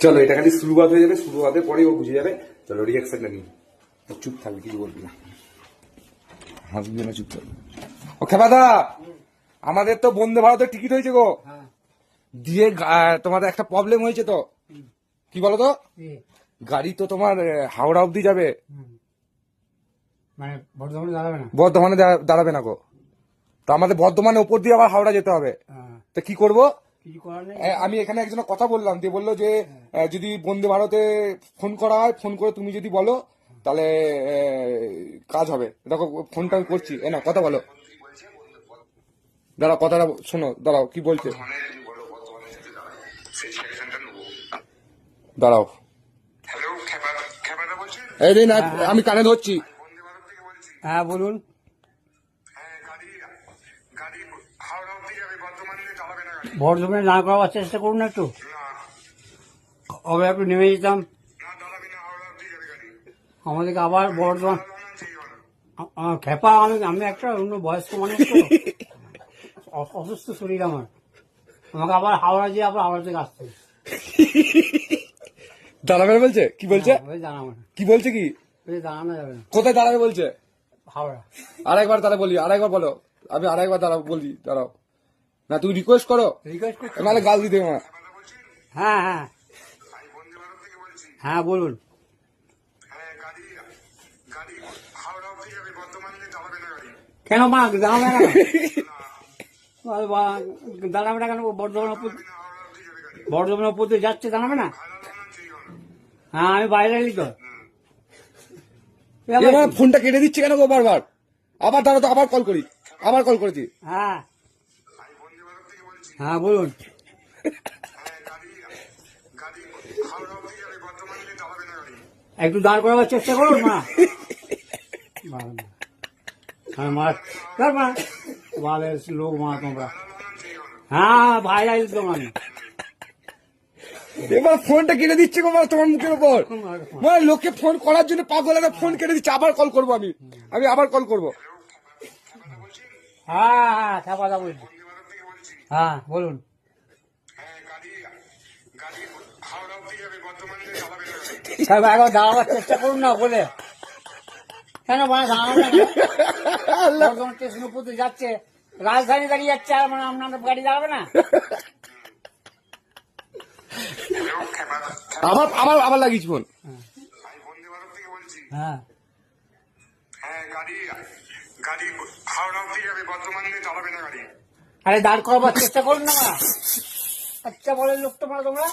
চলো এটা খালি শুরুয়াত হয়ে যাবে শুরুয়াতের পরে ও বুঝে যাবে। চলো রিয়াকশনটা নিই। ও চুপ থাকবে কিছু বলবি না। হাসবি না চুপ থাকবে ও খেপাদা আমাদের তো বন্দে ভারতের টিকিট হয়েছে গো। দিয়ে গা- তোমাদের একটা প্রবলেম হয়েছে তো। কি বলো তো গাড়ি তো তোমার হাওড়া অব্দি যাবে। মানে বর্ধমানে দাঁড়াবে না? বর্ধমানে দাঁড়াবে না গো। তো আমাদের বর্ধমানে ওপর দিয়ে আবার হাওড়া যেতে হবে। তা তো কি করব? আমি এখানে একজনের কথা বললাম। দিয়ে বলল যে যদি বন্দে ভারতে ফোন করা হয় ফোন করে তুমি যদি বলো তাহলে কাজ হবে। দেখো ফোনটা আমি করছি। এ না কথা বলো। দাঁড়াও কথাটা শোনো দাঁড়াও কি বলছে? দাঁড়াও। এই দিন আমি কানে ধরছি। বন্দে ভারত থেকে বলছি হ্যাঁ বলুন। বর্ধমানে না করাবার চেষ্টা করুন একটু। আমরা একটু নেমে যেতাম? আমাদেরকে আবার বর্ধমান খেপা আমি আমি একটা অন্য বয়স্ক মানুষ অসুস্থ শরীর আমার। আমাকে আবার হাওড়া দিয়ে আবার হাওড়া থেকে আসতে দাঁড়াবে না বলছে? কি বলছে কি? বলছে কি দাঁড়ানো যাবে না। কোথায় দাঁড়াবে বলছে? হাওড়া। আরেকবার তাহলে বলি আরেকবার বলো। আমি আরেকবার দাঁড়াও বলি দাঁড়াও। না তুমি রিকোয়েস্ট করো। রিকোয়েস্ট করছি। নাহলে গাল দিতে আমার। হ্যাঁ হ্যাঁ। হ্যাঁ বলুন। কেন মা দাঁড়াবে না দাঁড়াবে না কেন? বর্ধমান বর্ধমান উপর দিয়ে যাচ্ছে দাঁড়াবে না? হ্যাঁ আমি বাইরে এলি তো? ফোনটা কেটে দিচ্ছে কেন গো বারবার? আবার দাঁড়া তো আবার কল করি। আবার কল করেছি। হ্যাঁ। না বলুন। একটু দাঁড় করাবার চেষ্টা করুন মা। হ্যাঁ মা। মা। ভালো লোক মা তোমরা। হ্যাঁ ভাই আইল তো এবার ফোনটা কেটে দিচ্ছে গো তোমার মুখের উপর। মানে লোককে ফোন করার জন্য পাগল একটা ফোন কেটে দিচ্ছে আবার কল করব আমি। আমি আবার কল করব। হ্যাঁ হ্যাঁ বলছি বন্দে ভারত থেকে বলছি হ্যাঁ বলুন। হ্যাঁ গাড়ি গাড়ি হাওড়া অব্দি যাবে বর্ধমানে চালাবে না গাড়ি সাহেব একবার দাঁড়াবার চেষ্টা করুন না বলে। কেন মানে স্টেশন উপর যাচ্ছে রাজধানী দাঁড়িয়ে যাচ্ছে আর মানে আপনার গাড়ি দাঁড়াবে না। আবার আবার আবার লাগিয়েছি ফোন। হ্যাঁ। হ্যাঁ গাড়ি গাড়ি হাওড়া অব্দি যাবে বর্ধমানে চালাবে না গাড়ি আরে দাঁড় করাবার চেষ্টা করুন না আচ্ছা বলে লোক তোমরা তোমরা।